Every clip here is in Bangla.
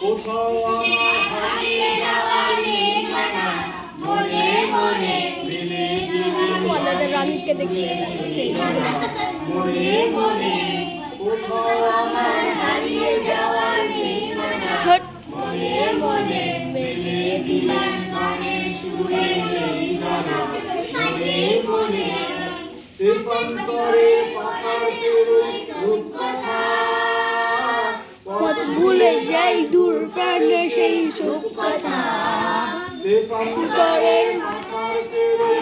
কোথাও আমার হারিয়ে যাওয়া নেই মানা মনে মনে দিনে আমাদের রনিতকে দেখে মনে মনে কোথাও আমার হারিয়ে যাওয়া নেই মানা মনে মনে দিনে দিনে মনে সুরে গানা মনে মনে তেপান্তরে পাতার পেরোই রূপকথা প্রাণে সেই সুখ কথা। পেরোই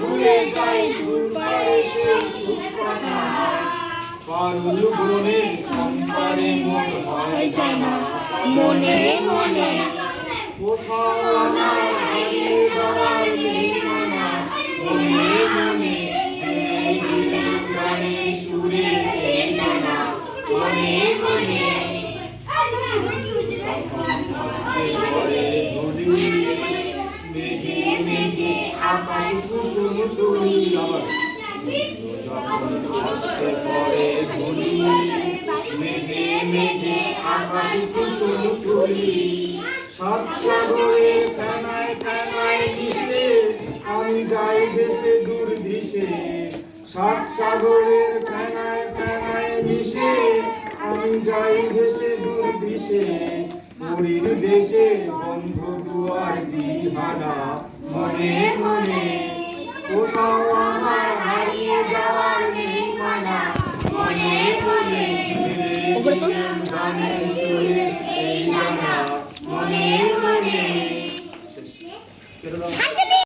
ভুলে যাই দূর পারে সেই পারুল সম্পারে মন হয় জানা। মনে মনে কোথাও আমার সাগরে ফেনায় ফেনায় মিশে আমি যাই দেশে দূর দিশে। সাত সাগরের আমি যাই দেশে দূর দিশে মরির দেশে বন্ধু দুয়ার দিহারা মনে মনে কোথাও আমার হারিয়ে যাওয়ার নেই মানা মনে মনে গানে সুরে এই নানা। মনে